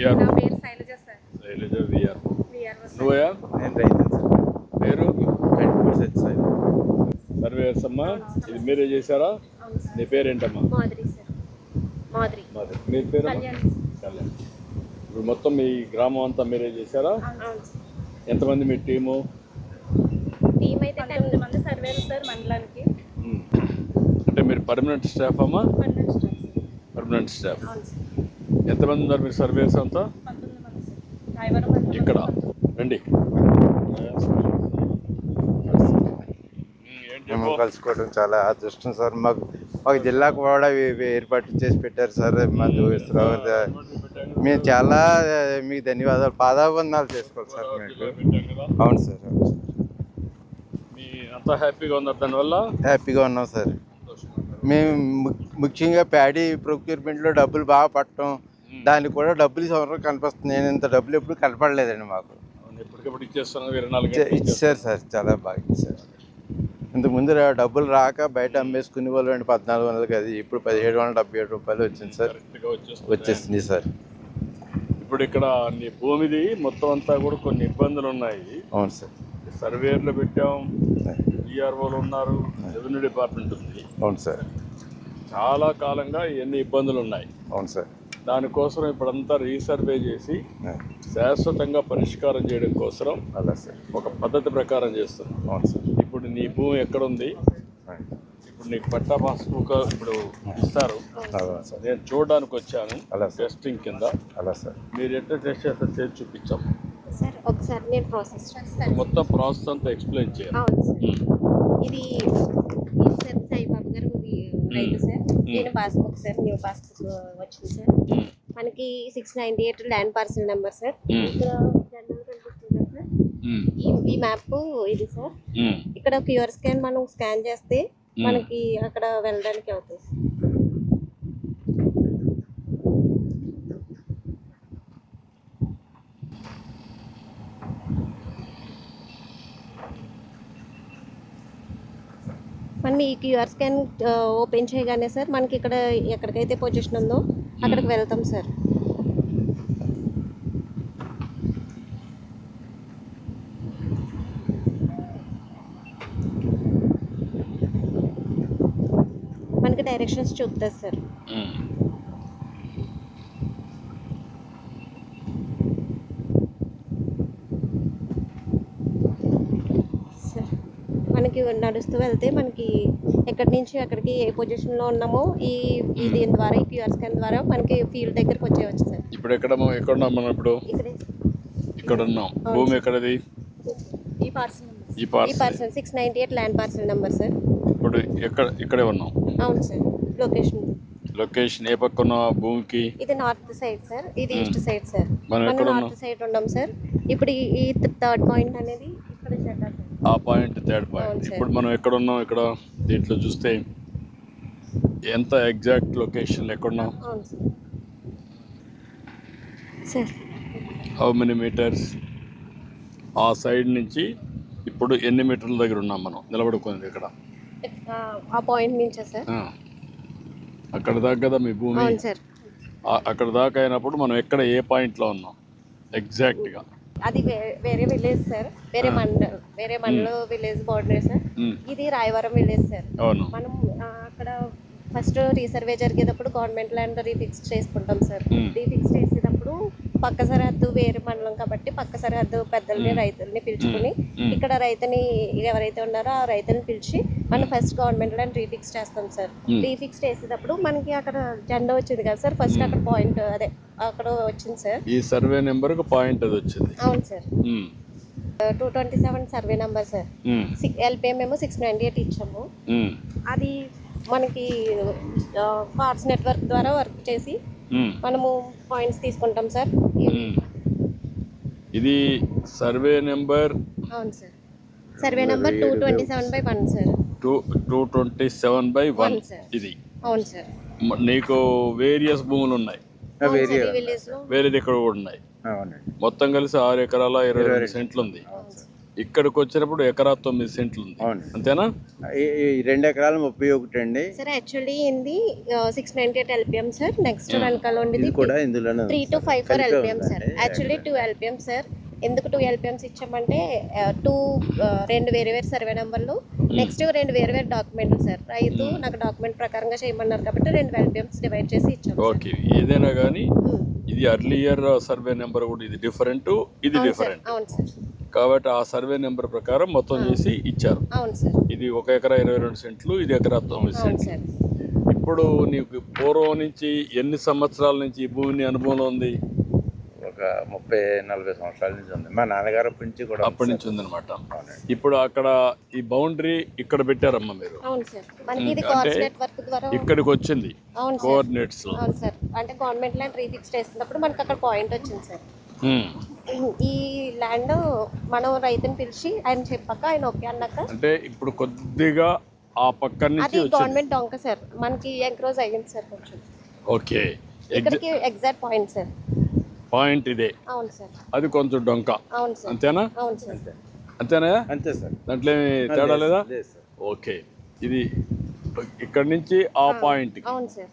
VR. నా పేరు Shailaja sir. Shailaja VR. VRO sir నువ్వయా నేను రైతు సార్. పేరు? సర్వేయర్స్ అమ్మా ఇది మీరే చేశారా? సార్. నీ పేరేంటమ్మా? మాధురి సార్. మాధురి. మాది మీ పేరు కళ్యాణ్ ఇప్పుడు మొత్తం మీ గ్రామం అంతా మీరే చేశారా? అవును సార్. ఎంతమంది మీ టీము? టీమ్ అయితే మంది సార్ మండలానికి. అంటే మీరు పర్మనెంట్ స్టాఫ్ అమ్మా? సార్. Permanent staff. అవును సార్. ఎంతమంది ఉన్నారు మీరు సర్వేయర్స్ అంతా? ఇక్కడ. రండి. మేము? కలుసుకోవడం చాలా అదృష్టం సార్. మాకు మాకు జిల్లాకు కూడా ఏర్పాటు చేసి పెట్టారు సార్. మాకు మేము. చాలా మీకు ధన్యవాదాలు. పాదాబంధాలు చేసుకోవాలి సార్ మీకు? అవును సార్ అవును సార్. మీ అంతా హ్యాపీగా ఉన్నారు దానివల్ల? హ్యాపీగా ఉన్నాం సార్. మేము ము- ముఖ్యంగా ప్యాడీ ప్రొక్యూర్మెంట్లో డబ్బులు బాగా పట్టడం దానికి కూడా డబ్బులు సంవత్సరం కనిపిస్తుంది. నేను ఇంత డబ్బులు ఎప్పుడు కనపడలేదండి మాకు. ఎప్పటికప్పుడు. ఇచ్చారు సార్ చాలా బాగా ఇచ్చారు. ఇంతకు ముందు రా- డబ్బులు రాక బయట అమ్మేసుకునే వాళ్ళు అండి పద్నాలుగు వందలకి అది ఇప్పుడు పదిహేడు వందల డెబ్బై ఏడు రూపాయలు వచ్చింది సార్. వచ్చేసింది సార్. ఇప్పుడు ఇక్కడ నీ భూమిది మొత్తం అంతా కూడా కొన్ని ఇబ్బందులు ఉన్నాయి. అవును సార్. సర్వేర్లు పెట్టాం డిఆర్ఓలు ఉన్నారు రెవెన్యూ డిపార్ట్మెంట్ ఉంది. అవును సార్. చాలా కాలంగా ఎన్ని ఇబ్బందులు ఉన్నాయి. అవును సార్. దానికోసం ఇప్పుడంతా రీసర్వే చేసి శాశ్వతంగా పరిష్కారం చేయడం కోసం అలా సార్. ఒక పద్ధతి ప్రకారం చేస్తున్నాం. అవును సార్. ఇప్పుడు నీ భూమి ఎక్కడుంది? ఇప్పుడు నీకు పట్టా పాస్బుక్ ఇప్పుడు ఇస్తారు. అలా సార్. నేను చూడడానికి వచ్చాను అలా సార్. టెస్టింగ్ కింద. అలా సార్. మీరు ఎట్లా టెస్ట్ చేస్తారు చేసి చూపించాం. సార్ ఒకసారి నేను ప్రాసెస్ చేస్తాను. మొత్తం ప్రాసెస్ అంతా ఎక్స్ప్లెయిన్ చేయాలి. అవును సార్. ఉమ్. ఇది సార్ సాయిబాబు గారు సార్? నేను పాస్బుక్ సార్ న్యూ పాస్బుక్ వచ్చింది సార్ ఉమ్. మనకి six ninety eight land parcel number sir um. ఇక్కడ జనరల్ కనిపిస్తుంది కదా సార్ ఉమ్. ఈ మ్యాప్ ఇది సార్ ఉమ్. ఇక్కడ క్యూఆర్ స్కాన్ మనం స్కాన్ చేస్తే మనకి అక్కడ వెళ్ళడానికి అవుతుంది మనం ఈ క్యూఆర్ స్కాన్ ఓపెన్ చేయగానే సార్ మనకి ఇక్కడ ఎక్కడికైతే పొజిషన్ ఉందో అక్కడికి వెళ్తాం సార్. మనకి డైరెక్షన్స్ చూపుతుంది సార్. సార్ మనకి నడుస్తూ వెళ్తే మనకి ఎక్కడి నుంచి ఎక్కడికి ఏ పొజిషన్లో ఉన్నామో ఈ ఈ దీని ద్వారా ఈ క్యూఆర్ స్కాన్ ద్వారా మనకి ఫీల్డ్ దగ్గరకు వచ్చేయచ్చు సార్. ఇప్పుడు ఎక్కడ మనం- ఎక్కడ ఉన్నాం మనం ఇప్పుడు? ఇక్కడే. ఉన్నాం భూమి ఎక్కడది? ఈ పార్సల్ ఈ ఈ parcel six ninety eight land parcel number sir ఇప్పుడు ఎక్కడ ఇక్కడే ఉన్నాం. అవును సార్. లొకేషన్ లొకేషన్ ఏ పక్క ఉన్న భూమికి? ఇది నార్త్ సైడ్ సార్ ఇది ఈస్ట్ సైడ్ సార్ మనం? నార్త్ సైడ్ ఉన్నాం సార్ ఇప్పుడు ఈ- థర్డ్ పాయింట్ అనేది ఆ పాయింట్ థర్డ్ పాయింట్. ఇప్పుడు మనం ఎక్కడ ఉన్నాం ఇక్కడ దీంట్లో చూస్తే ఎంత ఎగ్జాక్ట్ లొకేషన్ ఎక్కడున్నాం? హౌ మెనీ మీటర్స్ ఆ సైడ్ నుంచి ఇప్పుడు ఎన్ని మీటర్ల దగ్గర ఉన్నాం మనం? నిలబడుకుంది ఇక్కడ. ఆ- పాయింట్ నుంచా సార్? ఆ. అక్కడ దాకా కదా మీ భూమి? అక్కడ దాకా అయినప్పుడు మనం ఎక్కడ ఏ పాయింట్లో ఉన్నాం? ఎగ్జాక్ట్గా అది వేరే విలేజ్ సార్. వేరే మండల్. వేరే మండలం విలేజ్ బార్డర్ సార్. ఇది రాయవరం విలేజ్ సార్ మనం అక్కడ ఫస్ట్ రీసర్వే జరిగేటప్పుడు గవర్నమెంట్ ల్యాండ్ రీఫిక్స్ చేసుకుంటాం సార్. రీఫిక్స్ చేసేటప్పుడు పక్క సరిహద్దు వేరే మండలం కాబట్టి పక్క సరిహద్దు పెద్దల్ని రైతుల్ని పిలుచుకుని. ఇక్కడ రైతుని ఎవరైతే ఉన్నారో ఆ రైతుని పిలిచి మనం ఫస్ట్ గవర్నమెంట్ ల్యాండ్ రీఫిక్స్ చేస్తాం సార్. రీఫిక్స్ చేసేటప్పుడు మనకి అక్కడ జెండా వచ్చింది కదా సార్ ఫస్ట్ అక్కడ పాయింట్ అదే అక్కడ వచ్చింది సార్ ఈ సర్వే నెంబర్కి పాయింట్ అది వచ్చింది. అవును sir. Two twenty seven survey number sir. LPM మేము సిక్స్ నైంటీ ఎయిట్ ఇచ్చాము. అది మనకి కార్డ్స్ నెట్వర్క్ ద్వారా వర్క్ చేసి. మనము పాయింట్స్ తీసుకుంటాం సార్. ఇది సర్వే నెంబర్ అవును sir. Survey number two twenty seven by one sir. Two two twenty seven by one. ఇది. అవును సార్. నీకు వేరియస్ భూములు ఉన్నాయి. వేరే ఇక్కడ కూడా ఉన్నాయి. మొత్తం కలిసి ఆరు ఎకరాల ఇరవై రెండు సెంట్లు ఉంది ఇక్కడికి వచ్చినప్పుడు ఎకరా తొమ్మిది సెంట్లు ఉంది అంతేనా? రెండు ఎకరాలు ముప్పై ఒకటి అండి. సార్ యాక్చువల్లీ ఏంది six ninety eight LPM sir next వెనకాల ఇది ఉండేది కూడా ఇందులోనే ఉంది three two five four LPM sir. Actually two LPM sir. ఎందుకు టూ ఎల్పిఎంస్ ఇచ్చామంటే టూ రెండు వేరే వేరే సర్వే నెంబర్లు నెక్స్ట్ రెండు వేరే వేరే డాక్యుమెంట్లు సార్. రైతు నాకు డాక్యుమెంట్ ప్రకారంగా చేయమన్నారు కాబట్టి రెండు ఎల్పిఎంస్ డివైడ్ చేసి ఇచ్చాం. ఓకే ఏదైనా కానీ ఉమ్. ఇది అర్లియర్ సర్వే నెంబర్ కూడా ఇది డిఫరెంట్ ఇది డిఫరెంట్ కాబట్టి ఆ సర్వే నెంబర్ ప్రకారం మొత్తం చేసి ఇచ్చారు. ఇది ఒక ఎకరా ఇరవై రెండు సెంట్లు ఇది ఎకరా తొమ్మిది సెంట్లు. ఇప్పుడు నీకు పూర్వం నుంచి ఎన్ని సంవత్సరాల నుంచి ఈ భూమిని అనుభవం ఉంది? ఒక ముప్పై నలభై సంవత్సరాల నుంచి ఉంది. మా నాన్నగారు నుంచి కూడా అప్పటి. నుంచి ఉందన్నమాట. ఇప్పుడు అక్కడ ఈ బౌండరీ ఇక్కడ పెట్టారమ్మా మీరు? అవును సార్. మనకి ఇది అంటే కార్స్ నెట్వర్క్ ద్వారా ఇక్కడికి వచ్చింది. అవును సార్. కోఆర్డినేట్స్ అవును సార్. అంటే గవర్నమెంట్ ల్యాండ్ రీఫిక్స్ చేసినప్పుడు మనకి అక్కడ పాయింట్ వచ్చింది సార్. ఈ ల్యాండ్ మనం రైతుని పిలిచి ఆయన చెప్పాక ఆయన ఓకే అన్నాక అంటే ఇప్పుడు కొద్దిగా ఆ పక్క నుంచి అది గవర్నమెంట్ డొంక సార్. మనకి ఎంక్రోజ్ అయ్యింది సార్ కొంచెం. ఓకే. ఇక్కడికి ఎగ్జాక్ట్ పాయింట్ సార్. పాయింట్ ఇదే. అవును సార్. అది కొంచెం డొంక. అవును సార్. అంతేనా? అవును సార్. అంతేనా? అంతే సార్. దాంట్లో ఏమి తేడా లేదా? ఓకే. ఇది ఇక్కడ నుంచి ఆ పాయింట్ అవును సార్.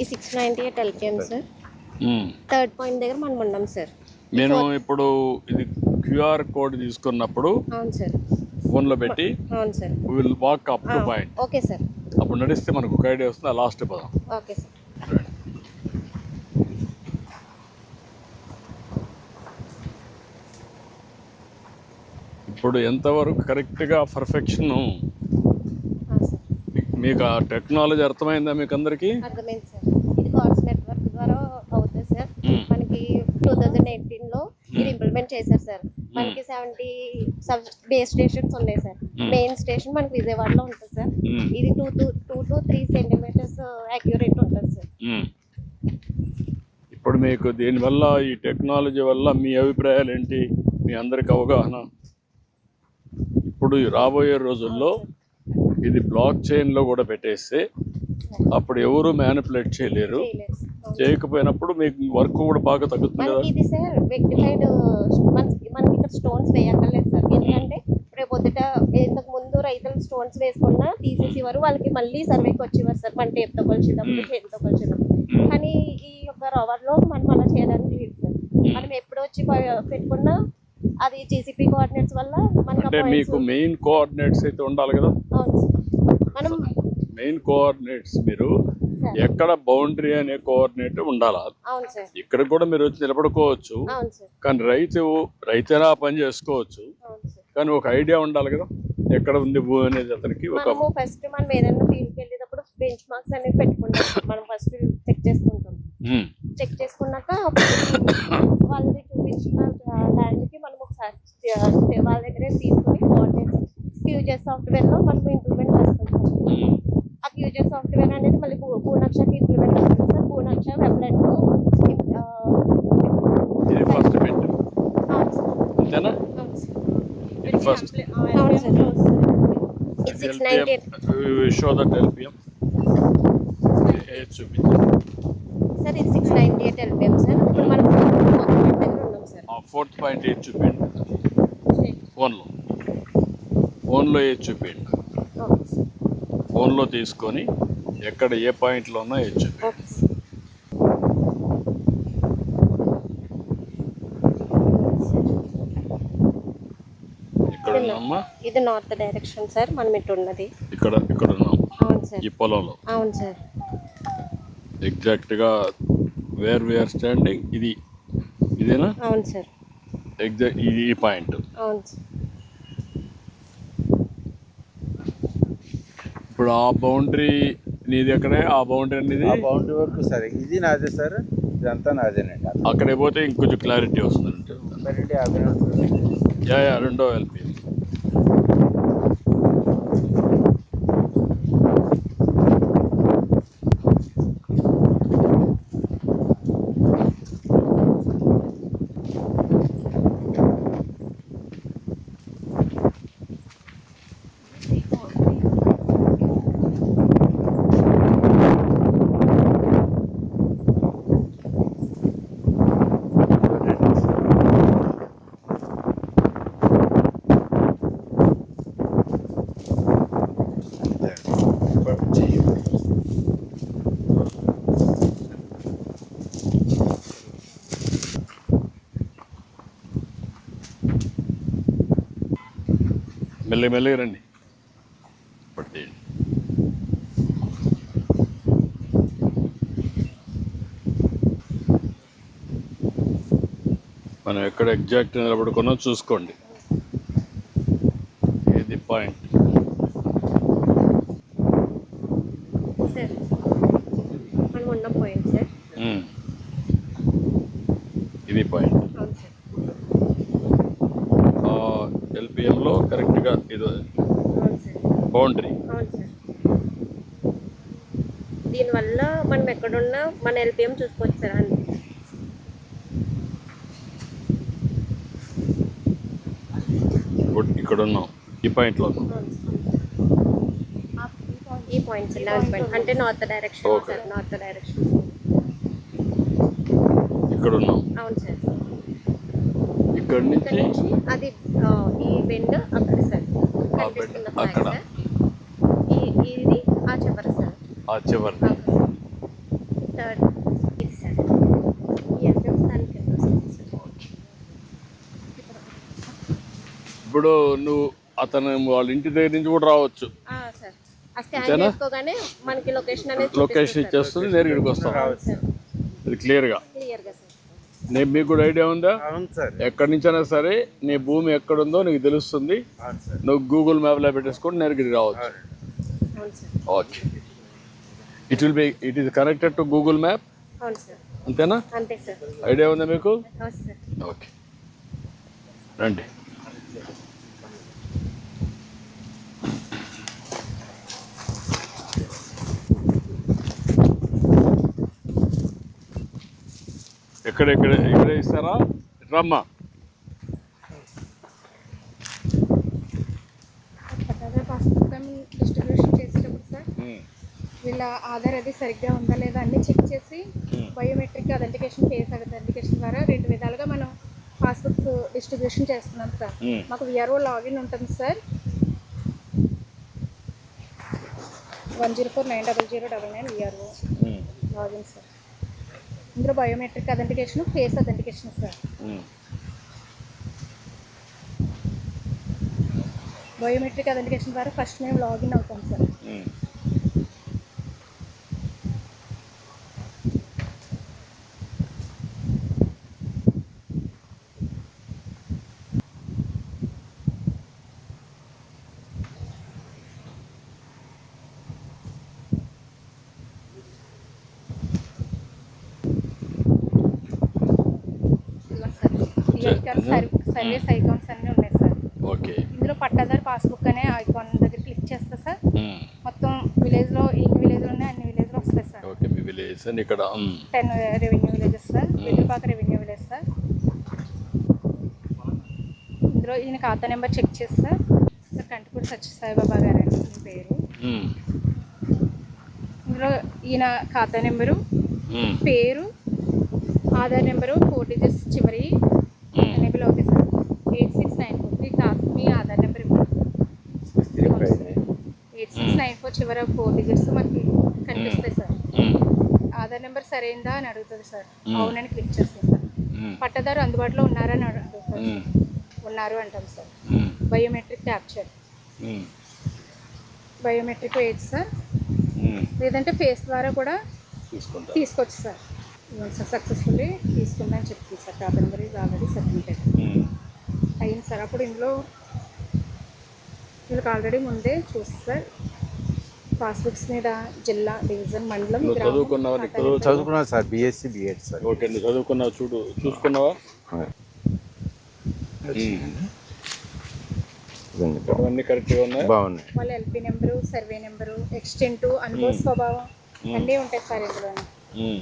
ఈ six ninety eight LPM sir. Third point దగ్గర మనం ఉన్నాం సార్. నేను ఇప్పుడు ఇది క్యూఆర్ కోడ్ తీసుకున్నప్పుడు అవును సార్. ఫోన్లో పెట్టి అవును sir. Will walk up to point okay sir. అప్పుడు నడిస్తే మనకు ఒక ఐడియా వస్తుంది ఆ లాస్ట్ పదం. Okay sir. ఇప్పుడు ఎంతవరకు కరెక్ట్గా పర్ఫెక్షన్? మీకు ఆ టెక్నాలజీ అర్థమైందా మీకు అందరికీ అర్థమైంది సార్. ఇది నెట్వర్క్ ద్వారా అవుతుంది సార్. మనకి టూ థౌజండ్ ఎయిటీన్లో ఇది ఇంప్లిమెంట్ చేశారు సార్. మనకి సెవెంటీ సబ్ బేస్ స్టేషన్స్ ఉన్నాయి సార్. మెయిన్ స్టేషన్ మనకి విజయవాడలో ఉంటుంది సార్. ఇది two two two to three centimetres accurate ఉంటుంది సార్. ఇప్పుడు మీకు దీనివల్ల ఈ టెక్నాలజీ వల్ల మీ అభిప్రాయాలు ఏంటి మీ అందరికి అవగాహన? ఇప్పుడు రాబోయే రోజుల్లో ఇది బ్లాక్ చైన్లో కూడా పెట్టేస్తే అప్పుడు ఎవరు మ్యానిపులేట్ చేయలేరు. చేయకపోయినప్పుడు మీకు వర్క్ కూడా బాగా తగ్గుతుంది కదా. ఇది సార్ రెక్టిఫైడ్ మనకి మనకి ఇక్కడ స్టోన్స్ వేయక్కర్లేదు సార్ ఎందుకంటే రేపు పొద్దుట ఇంతకు ముందు రైతులు స్టోన్స్ వేసుకున్నా తీసేసేవారు వాళ్ళకి మళ్ళీ సర్వేకి వచ్చేవారు సార్ మన టేప్తో కొలిచేటప్పుడు చేతితో కొలిచేటప్పుడు కానీ ఈ యొక్క రవర్లో మనం అలా చేయడానికి లేదు సార్ మనం ఎప్పుడు వచ్చి పెట్టుకున్నా అది జీసీపీ కోఆర్డినేట్స్ వల్ల మనకి అంటే మీకు మెయిన్ కోఆర్డినేట్స్ అయితే ఉండాలి కదా? మనం మెయిన్ కోఆర్డినేట్స్ మీరు ఎక్కడ బౌండరీ అనే కోఆర్డినేట్ ఉండాలి? ఇక్కడ కూడా మీరు వచ్చి నిలబడుకోవచ్చు. కానీ రైతు రైతైనా పని చేసుకోవచ్చు. కానీ ఒక ఐడియా ఉండాలి కదా? ఎక్కడ ఉంది భూ అనేది అతనికి ఒక ఫస్ట్ మనం ఏదైనా ఫీల్డ్కి వెళ్ళేటప్పుడు బెంచ్ మార్క్స్ అనేవి పెట్టుకుంటాం. మనం ఫస్ట్ చెక్ చేసుకుంటాం. చెక్ చేసుకున్నాక వాళ్ళది చూపించిన ల్యాండ్కి మనం ఒకసారి వాళ్ళ దగ్గరే తీసుకుని కోఆర్డినేట్స్ ఫ్యూచర్ సాఫ్ట్వేర్లో మనం ఇంప్లిమెంట్ చేస్తాం. ఉమ్. ఆ ఫ్యూచర్ సాఫ్ట్వేర్ అనేది మళ్ళీ భూ భూనక్షకి ఇంప్లిమెంట్ అవుతుంది సార్. భూనక్ష వెబ్లైట్ ఫస్ట్ బిట్ అవును సార్. అంతేనా? First six ninety eight show that LPM. చూపించండి సార్ ఇది six ninety eight LPM sir. ఇప్పుడు మనం ఫోర్త్ పాయింట్ ఏది చూపించండి ఫోన్లో. ఫోన్లో ఏది చూపించండి ఫోన్లో తీసుకొని ఎక్కడ ఏ పాయింట్లో ఉన్నా ఏది చూపించండి ఇది నార్త్ డైరెక్షన్ సార్ మనం ఇటు ఉన్నది. ఇక్కడ ఇక్కడ ఉన్నాం. అవును సార్. ఈ పొలంలో. అవును సార్. ఎగ్జాక్ట్గా వేర్ వేర్ స్టాండింగ్ ఇది ఇదేనా? అవును సార్. ఎగ్జాక్ట్ ఈ పాయింట్. అవును సార్. ఇప్పుడు ఆ బౌండరీ నీది ఎక్కడే? ఆ బౌండరీ అనేది ఆ బౌండరీ వరకు సరే ఇది నాదే సార్ ఇదంతా నాదేనండి అక్కడికి పోతే ఇంకొంచెం క్లారిటీ వస్తుందంటే. యా యా రెండో ఎల్పి మెల్లి మెల్లిగా రండి. తీయండి. మనం ఎక్కడ ఎగ్జాక్ట్ నిలబడుకున్నా చూసుకోండి. ఇది పాయింట్ సార్ మనం ఉన్న పాయింట్ సార్ ఇది పాయింట్ అవును సార్ ఎల్పిఎంలో కరెక్ట్గా ఇది అవును సార్ బౌండరీ అవును సార్ దీనివల్ల మనం ఎక్కడున్నా మన ఎల్పిఎం చూసుకోవచ్చు సార్ ఇప్పుడు ఇక్కడ ఉన్నాం ఈ పాయింట్లో ఈ పాయింట్ సార్ లెవెన్ పాయింట్ అంటే north direction. Sir north direction ఇక్కడ ఉన్నాం అవును సార్ ఇక్కడ నుంచి? అది ఈ బెండ్ అక్కడ సార్ కనిపిస్తున్న అక్కడ. సార్ ఈ ఇది ఆ చివర సార్ ఆ చివరి. థర్డ్ ఇది సార్ ఇప్పుడు నువ్వు అతను వాళ్ళ ఇంటి దగ్గర నుంచి కూడా రావచ్చు. లొకేషన్ అనేది లొకేషన్ ఇచ్చేస్తుంది నేరుగా ఇక్కడికి వస్తాం. ఇది క్లియర్గా? నేను మీకు కూడా ఐడియా ఉందా? అవును సార్. ఎక్కడి నుంచైనా సరే నీ భూమి ఎక్కడుందో నీకు తెలుస్తుంది. అవును సార్. నువ్వు గూగుల్ మ్యాప్లో పెట్టేసుకొని నేరుగా ఇక్కడికి రావచ్చు. అవును sir. Okay. It will be it is connected to Google map అంతేనా? అంతే సార్. ఐడియా ఉందా మీకు? ఓకే. రండి. ఎక్కడ ఎక్కడ ఇక్కడ ఇస్తారా? రమ్మా. డిస్ట్రిబ్యూషన్ చేసేటప్పుడు సార్ వీళ్ళ ఆధార్ అది సరిగ్గా ఉందా లేదా అన్ని చెక్ చేసి బయోమెట్రిక్ అథెంటికేషన్ ఫేస్ అథెంటికేషన్ ద్వారా రెండు విధాలుగా మనం పాస్బుక్స్ డిస్ట్రిబ్యూషన్ చేస్తున్నాం సార్. Hmm. మాకు విఆర్ఓ లాగిన్ ఉంటుంది sir. One zero four nine double zero double nine VRO login sir. ఇందులో biometric authentication face authentication sir. Biometric authentication ద్వారా ఫస్ట్ మేము లాగిన్ అవుతాం సార్ ఇదిగో సార్ ఈ ఐకాన్ సర్ సర్వీస్ ఐకాన్స్ అన్నీ ఉన్నాయి సార్. ఓకే. ఇందులో పట్టాదారు పాస్బుక్ అనే ఐకాన్ దగ్గర క్లిక్ చేస్తే సార్. మొత్తం విలేజ్లో ఎన్ని విలేజ్లు ఉన్నాయి అన్ని విలేజ్లు వస్తాయి సార్. ఓకే మీ విలేజ్ అని ఇక్కడ. Ten revenue villages sir. Vellupaka revenue village sir. ఇందులో ఈయన ఖాతా నెంబర్ చెక్ చేసి సార్. సార్ కంటిపూడి సత్యసాయిబాబా గారు అండి ఈయన పేరు. ఇందులో ఈయన ఖాతా నెంబరు. పేరు ఆధార్ నెంబరు ఫోర్ డిజిట్స్ చివరి ఎనేబుల్ అవుతాయి sir eight six nine four మీ ఖా మీ Aadhaar number eight six nine four చివర ఫోర్ డిజిట్స్ మనకి కనిపిస్తాయి సార్. ఆధార్ నెంబర్ సరైందా అని అడుగుతుంది సార్. అవునని క్లిక్ చేస్తాం సార్. పట్టదారు అందుబాటులో ఉన్నారని మ్. ఉన్నారు అంటాం సార్. Biometric capture. బయోమెట్రిక్ వేయచ్చు సార్. లేదంటే ఫేస్ ద్వారా కూడా తీసుకోవచ్చు సార్ సక్సెస్ఫుల్లీ తీసుకుందని చెప్తుంది సార్ ఖాతా నెంబర్ ఇది ఆల్రెడీ మ్. అయింది సార్ అప్పుడు ఇందులో వీళ్ళకి ఆల్రెడీ ముందే చూసి సార్ పాస్బుక్స్ మీద జిల్లా డివిజన్ మండలం చదువుకున్నావా నీకు? ఖాతా చదువు నెంబర్. చదువుకున్నాను sir? BSc BEd sir. Okay నువ్వు చదువుకున్నావు? చూడు చూసుకున్నావా? ఇదండి. అవన్నీ కరెక్ట్గా ఉన్నాయి? బాగున్నాయి. వాళ్ళ LP number survey number extent అనుభవ స్వభావం అన్నీ ఉంటాయి సార్ ఇందులో మ్.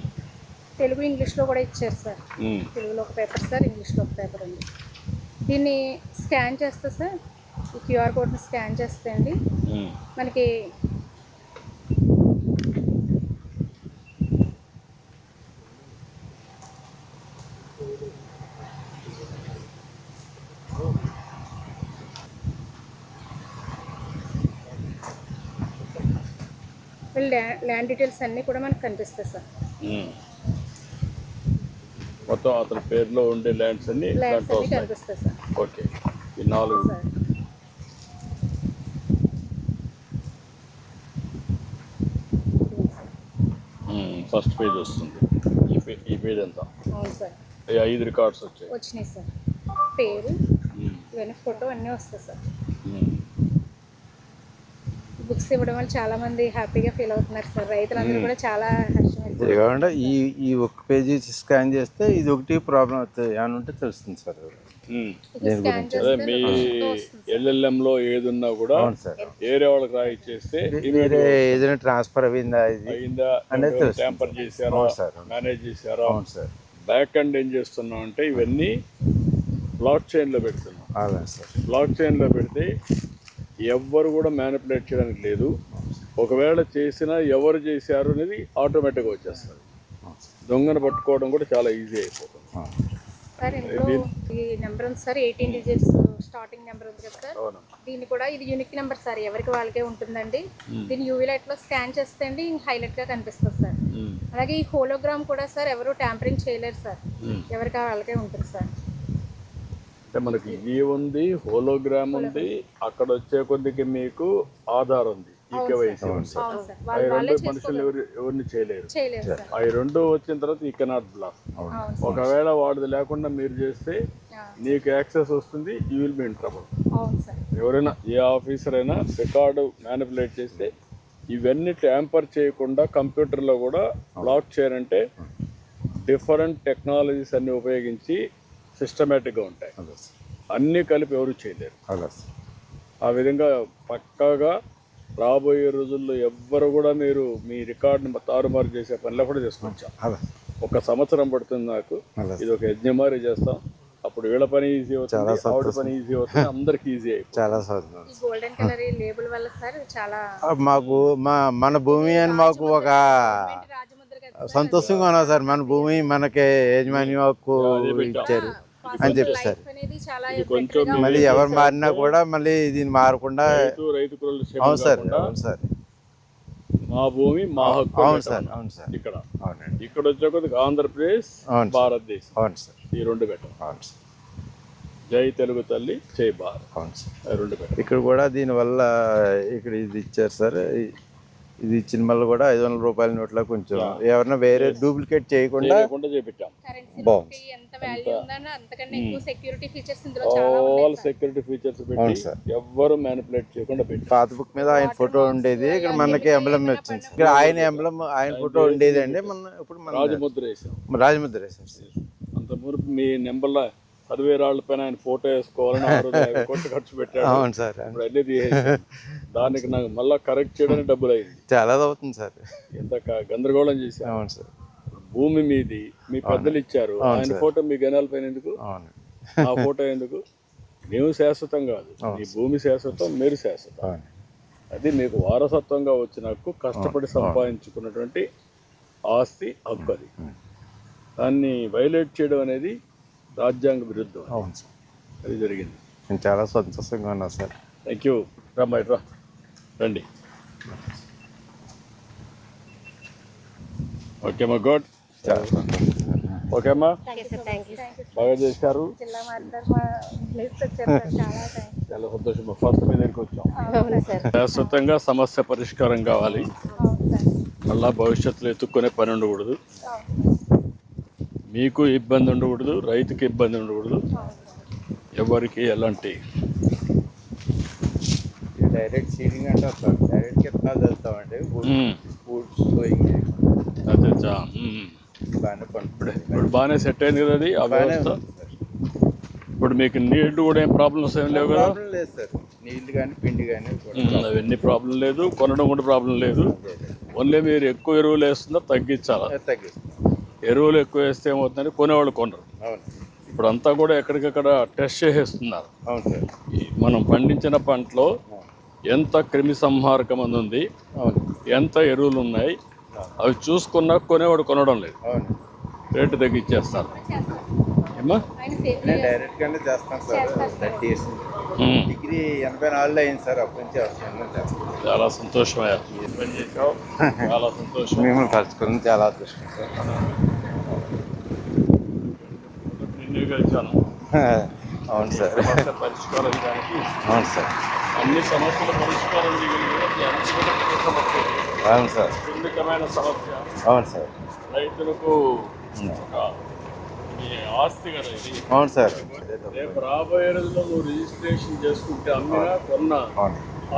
తెలుగు ఇంగ్లీష్లో కూడా ఇచ్చారు సార్. తెలుగులో ఒక పేపర్ సార్ ఇంగ్లీష్లో ఒక పేపర్ ఉంది దీన్ని స్కాన్ చేస్తే సార్ ఈ క్యూఆర్ కోడ్ని స్కాన్ చేస్తే అండి. మనకి ల్యాండ్ డీటెయిల్స్ అన్నీ కూడా మనకు కనిపిస్తాయి సార్. మొత్తం అతని పేరులో ఉండే ల్యాండ్స్ అన్ని ఓకే. ఈ నాలుగు. ఫస్ట్ పేజ్ వస్తుంది. ఈ ఈ పేజ్ ఎంత? ఐదు రికార్డ్స్ వచ్చాయి. వచ్చినాయి సార్. పేరు ఇవన్నీ ఫోటో అన్నీ వస్తాయి సార్. బుక్స్ ఇవ్వడం వల్ల చాలామంది హ్యాపీగా ఫీల్ అవుతున్నారు సార్. రైతులందరూ కూడా చాలా ఇది కాకుండా ఈ ఈ ఒక్క పేజీ స్కాన్ చేస్తే ఇది ఒకటి ప్రాబ్లం అవుతుంది అని ఉంటే తెలుస్తుంది సార్. మ్మ్. స్కాన్ అదే చేస్తే మీ ఎల్ఎల్ఎంలో ఏదున్నా కూడా అవును సార్. ఏరే వాళ్ళకి రాయిచ్చేస్తే వేరే ఏదైనా ట్రాన్స్ఫర్ అయిందా ఇది? అయిందా? అనేది తెలుస్తుంది. ట్యాంపర్ చేశారా? అవును సార్. మేనేజ్ చేశారా? అవును సార్. బ్యాక్ అండ్ ఏం చేస్తున్నాం అంటే ఇవన్నీ బ్లాక్ చైన్లో పెడుతున్నాం. అలాగే సార్. బ్లాక్ చైన్లో పెడితే ఎవ్వరు కూడా మ్యానిపులేట్ చేయడానికి లేదు. ఒకవేళ చేసినా ఎవరు చేశారు అనేది ఆటోమేటిక్గా వచ్చేస్తుంది. దొంగను పట్టుకోవడం కూడా చాలా ఈజీ అయిపోతుంది. సార్ ఇందులో ఈ నెంబర్ ఉంది sir eighteen digits starting number ఉంది కదా సార్. దీన్ని కూడా ఇది యూనిక్ నెంబర్ సార్ ఎవరికి వాళ్ళకే ఉంటుందండి. దీన్ని యూవీ లైట్లో స్కాన్ చేస్తే అండి హైలైట్గా కనిపిస్తుంది సార్. అలాగే ఈ హోలోగ్రామ్ కూడా సార్ ఎవరు ట్యాంపరింగ్ చేయలేరు సార్. ఎవరికి వాళ్ళకే ఉంటుంది సార్. అంటే మనకి ఇది ఉంది హోలోగ్రామ్ ఉంది అక్కడ వచ్చే కొద్దికి మీకు ఆధార్ ఉంది. ఉంది సార్. అవి వాళ్ళు వాళ్ళే రెండు మనుషులు ఎవరు ఎవరిని చేయలేరు. చేయలేరు సార్. అవి రెండు వచ్చిన తర్వాత ఈ కెనాట్ బ్లాక్ అవును. ఒకవేళ వాడిది లేకుండా మీరు చేస్తే నీకు యాక్సెస్ వస్తుంది you will be in trouble అవును సార్. ఎవరైనా ఏ ఆఫీసర్ అయినా రికార్డు మ్యానిపులేట్ చేస్తే ఇవన్నీ ట్యాంపర్ చేయకుండా కంప్యూటర్లో కూడా బ్లాక్ చేయాలంటే డిఫరెంట్ టెక్నాలజీస్ అన్ని ఉపయోగించి సిస్టమేటిక్గా ఉంటాయి. అన్నీ కలిపి ఎవరు చేయలేరు. ఆ విధంగా పక్కాగా రాబోయే రోజుల్లో ఎవ్వరు కూడా మీరు మీ రికార్డుని తారుమారు చేసే పనిలో కూడా చేసుకొచ్చాం? ఒక సంవత్సరం పడుతుంది నాకు. ఇది ఒక యజ్ఞమారి చేస్తాం. అప్పుడు వీళ్ళ పని ఈజీ అవుతుంది ఆవిడ పని ఈజీ అవుతుంది అందరికి ఈజీ అయిపోతుంది. చాలా సంతోషం. ఈ గోల్డెన్ కలర్ లేబుల్ వల్ల సార్ చాలా ఆ, మాకు మా మన భూమి అని మాకు ఒక సంతోషంగా ఉన్నాం సార్. మన భూమి మనకి యజమాని హక్కు ఇచ్చారు. అని చెప్పి సార్ లైఫ్ అనేది చాలా కొంచెం మీ మళ్ళీ ఎవరు మారినా కూడా మళ్ళీ దీన్ని మారకుండా అవును సార్ అవును సార్. మా భూమి మా హక్కు అవును సార్ అవును సార్. ఇక్కడ. అవునండి. ఇక్కడ వచ్చే కొద్దిగా ఆంధ్రప్రదేశ్. భారతదేశం. అవును సార్. ఈ రెండు పెట్టం అవును సార్. జై తెలుగు తల్లి జై భారత్. అవును సార్. ఈ రెండు పెట్టం ఇక్కడ కూడా దీనివల్ల ఇక్కడ ఇది ఇచ్చారు సార్. ఇది ఇచ్చిన వల్ల కూడా ఐదు వందల రూపాయల నోట్లో కొంచెం ఎవరన్నా వేరే డూప్లికేట్ చేయకుండా బాగుంది. సెక్యూరిటీ ఫీచర్స్ ఇందులో చాలా ఉన్నాయి ఆల్ సెక్యూరిటీ ఫీచర్స్ మ్యానిపులేట్ చేయకుండా పెట్టాం. పాత బుక్ మీద ఆయన ఫోటో ఉండేది. ఇక్కడ మనకి ఎంబలం వచ్చింది. ఇక్కడ ఆయన ఎంబలం ఆయన ఫోటో ఉండేది అండి. మన ఇప్పుడు మన రాజముద్ర వేసాం. రాజముద్ర సార్ అంత మురుపు మీ నెంబర్లో పైన ఆయన ఫోటో వేసుకోవాలని ఖర్చు పెట్టాడు. అవును సార్ ఇప్పుడు అన్నీ తీసేసాం. దానికి నాకు మళ్ళీ కరెక్ట్ చేయడానికి డబ్బులు అయింది చాలా అవుతుంది సార్. ఎంత గందరగోళం చేశాం అవును సార్. భూమి మీది మీ పెద్దలు ఇచ్చారు. ఆయన ఫోటో మీ గనాల పైన ఎందుకు? అవును. ఆ ఫోటో ఎందుకు? మేము శాశ్వతం కాదు. మీ భూమి శాశ్వతం మీరు శాశ్వతం. అది మీకు వారసత్వంగా వచ్చిన హక్కు కష్టపడి సంపాదించుకున్నటువంటి ఆస్తి హక్కు అది. దాన్ని వైలేట్ చేయడం అనేది రాజ్యాంగ విరుద్ధం అవును సార్. అది జరిగింది. నేను చాలా సంతోషంగా ఉన్నా సార్. థ్యాంక్ యూ రమ్మా ఇట్రా రండి. ఓకే అమ్మా గుడ్ చాలా సంతోషం ఓకే అమ్మా thank you sir thank you బాగా చేశారు. చాలా సంతోషం. ఫస్ట్ మీ దగ్గరికి వచ్చాం? అవును సార్. శాశ్వతంగా సమస్య పరిష్కారం కావాలి. మళ్ళా భవిష్యత్తులో ఎత్తుక్కునే పని ఉండకూడదు. మీకు ఇబ్బంది ఉండకూడదు రైతుకి ఇబ్బంది ఉండకూడదు. ఎవరికి ఎలాంటి డైరెక్ట్ సీడింగ్ అంటారు సార్ డైరెక్ట్ విత్తనాలు చదువుతామంటే మ్మ్. ఫుడ్స్ సోయింగ్ అదే చా. మ్మ్. బాగానే పండుతుంది ఇప్పుడు బాగానే సెట్ అయింది కదా అది ఇప్పుడు మీకు నీళ్ళు కూడా ఏం ప్రాబ్లమ్స్ ఏం లేవు కదా? ప్రాబ్లం లేదు సార్. నీళ్ళు కానీ పిండి కానీ. అవన్నీ ప్రాబ్లం లేదు కొనడం కూడా ప్రాబ్లం లేదు. ఓన్లీ మీరు ఎక్కువ ఎరువులు వేస్తుందా తగ్గించాలా? ఎరువులు ఎక్కువ వేస్తే ఏమవుతుందని కొనేవాళ్ళు కొనరు. ఇప్పుడు అంతా కూడా ఎక్కడికక్కడ టెస్ట్ చేసేస్తున్నారు. మనం పండించిన పంటలో ఎంత క్రిమి సంహారకం మందు ఉంది అవును ఎంత ఎరువులు ఉన్నాయి అవి చూసుకున్నా కొనేవాడు కొనడం లేదు. అవును. రేటు తగ్గించేస్తారు ఏమ్మా? ఆయన సేఫ్ నేను డైరెక్ట్ గానే చేస్తాను సార్. థర్టీ ఇయర్స్ మ్మ్. డిగ్రీ ఎనభై నాలుగులో అయింది సార్ అప్పటి నుంచి చాలా సంతోషమయ్యా చాలా సంతోషం మిమ్మల్ని కలుసుకుని చాలా అదృష్టం సార్. నిన్ను కలిసాను అవును సార్. పరిష్కారం అవును సార్. అన్ని సమస్యల పరిష్కారం అవును సార్. సున్నితమైన సమస్య. అవును సార్. రైతులకు ఆస్తి కదా ఇది. అవును సార్. రేపు రాబోయే రోజుల్లో నువ్వు రిజిస్ట్రేషన్ చేసుకుంటే అమ్మినా కొన్నా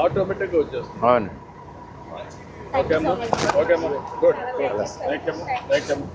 ఆటోమేటిక్గా వచ్చేస్తుంది. అవును. ఓకే అమ్మా. ఓకే అమ్మా. గుడ్. థ్యాంక్ యూ అమ్మా. థ్యాంక్ యూ అమ్మా.